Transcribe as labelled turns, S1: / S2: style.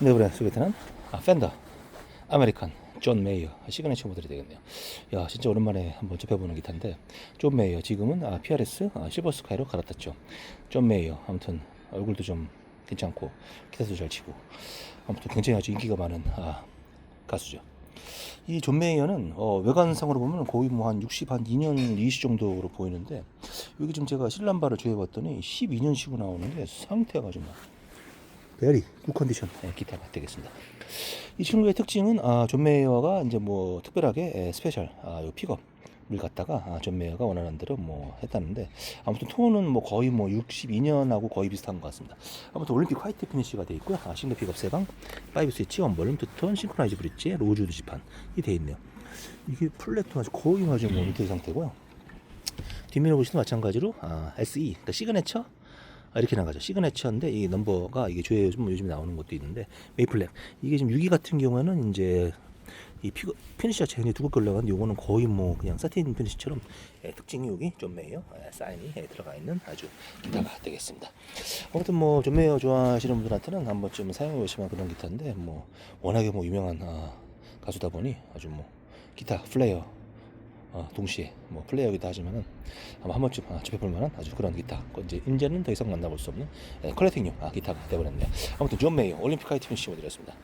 S1: 네, 그래 소개팅은 아, 팬더 아메리칸 존 메이어 시그니처 모델이 되겠네요. 야 진짜 오랜만에 한번 접해보는 기타인데 존 메이어 지금은 아, PRS 아, 실버 스카이로 갈아탔죠. 존 메이어 아무튼 얼굴도 좀 괜찮고 기타도 잘 치고 아무튼 굉장히 아주 인기가 많은 아, 가수죠. 이 존 메이어는 어, 외관상으로 보면 거의 뭐 한 60, 한 2년 이시 정도로 보이는데 여기 지금 제가 실람바를 조여봤더니 12년치고 나오는데 상태가 좀 베리 굿 컨디션 네, 기타가 되겠습니다. 이 친구의 특징은 아, 존 메이어가 이제 뭐 특별하게 에, 스페셜 아, 요 픽업 을 갖다가 아, 존 메이어가 원하는 대로 뭐 했다는데 아무튼 톤은 뭐 거의 뭐 62년하고 거의 비슷한 것 같습니다. 아무튼 올림픽 화이트 피니시가 돼 있고요. 아, 싱글 픽업 세방, 파이브 스위치, 원볼륨, 투톤, 싱크라이즈 브릿지, 로즈 드지판이 돼 있네요. 이게 플랫도 아주 거의 아주 뭐 밑에 상태고요. 뒷면을 보시면 마찬가지로 아, SE, 그러니까 시그네처 아, 이렇게 나가죠. 시그네처인데 이 넘버가 이게 조회 요즘 요즘 나오는 것도 있는데 메이플렉 이게 지금 6기 같은 경우에는 이제 이 피거, 피니시 자체가 굉장히 두껍게 올라가는데 요거는 거의 뭐 그냥 사틴 피니시처럼 예, 특징이 여기 존 메이어 예, 사인이 예, 들어가 있는 아주 기타가 되겠습니다. 아무튼 뭐존 메이어 좋아하시는 분들한테는 한 번쯤 사용해 보시면 그런 기타인데 뭐 워낙에 뭐 유명한 아, 가수다 보니 아주 뭐 기타 플레이어 어, 동시에 뭐 플레이어기도 하지만은 아마 한 번쯤 아, 접해볼 만한 아주 그런 기타. 그 이제 이제는 더 이상 만나볼 수 없는 예, 컬렉팅용 아, 기타가 되어버렸네요. 아무튼 존 메이어 올림픽 하이트 피니시 모델이었습니다.